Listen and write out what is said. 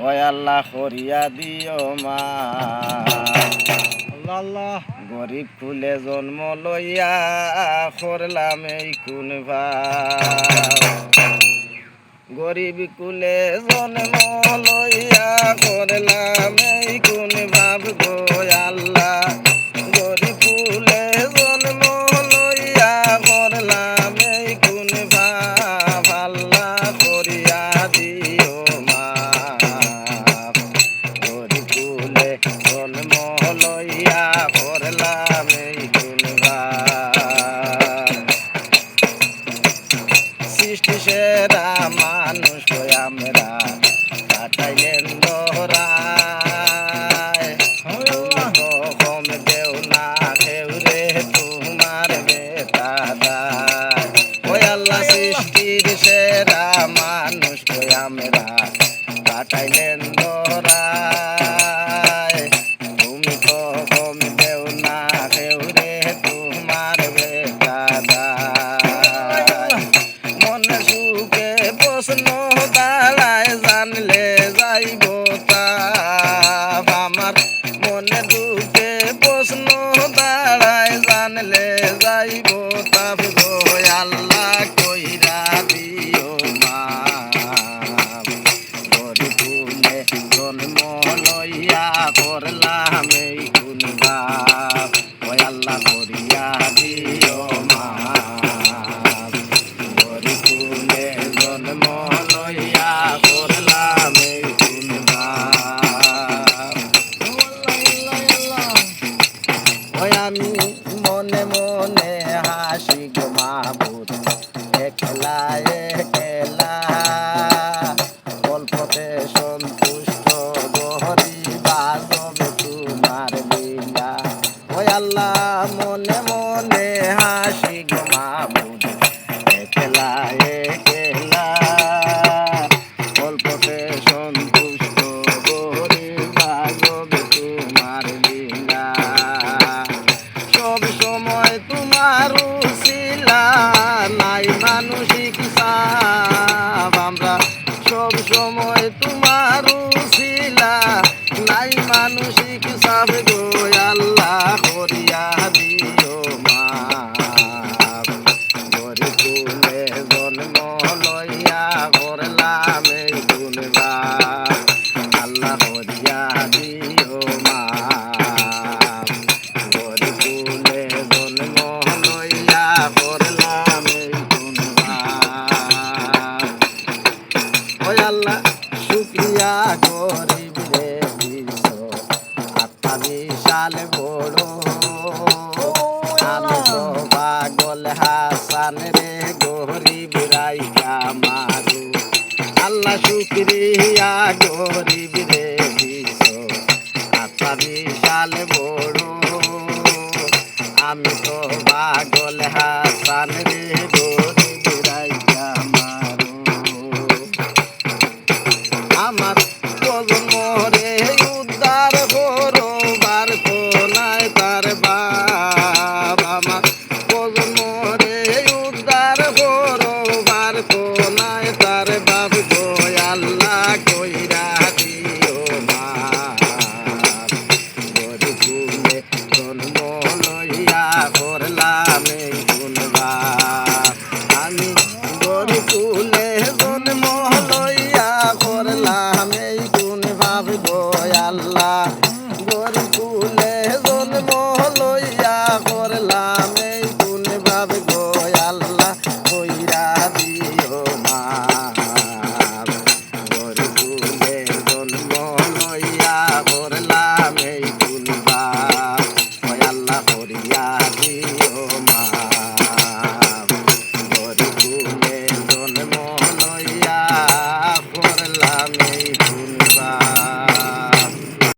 ওই আল্লাহ করিয়া দিও মা। আল্লাহ গরিব কুলে জন্ম লইয়া করলাম এই কোন গরিব কুলে জন্ম লইয়া করলাম এই মানুষ আমরা কাটাইলেন দোহরায় কম দেও না কেউ রে তোমার বেটা ওই আল্লাহ সৃষ্টির সেরা মানুষ আমরা কাটাইলেন দোহরায় মনে মনে হাসি গো মাহবুদ একলা গল্পতে সন্তুষ্ট গহরি বাজবে তোমার লীলা। ওই মনে মনে হাসি গো সাব গো আল্লাহ, করিয়া দিও মা গরি কুলে জন্ম লইয়া করলাম এই গুণবা আল্লাহ, করিয়া দিও মা গরিবুলে জন্ম লইয়া করলাম গরিব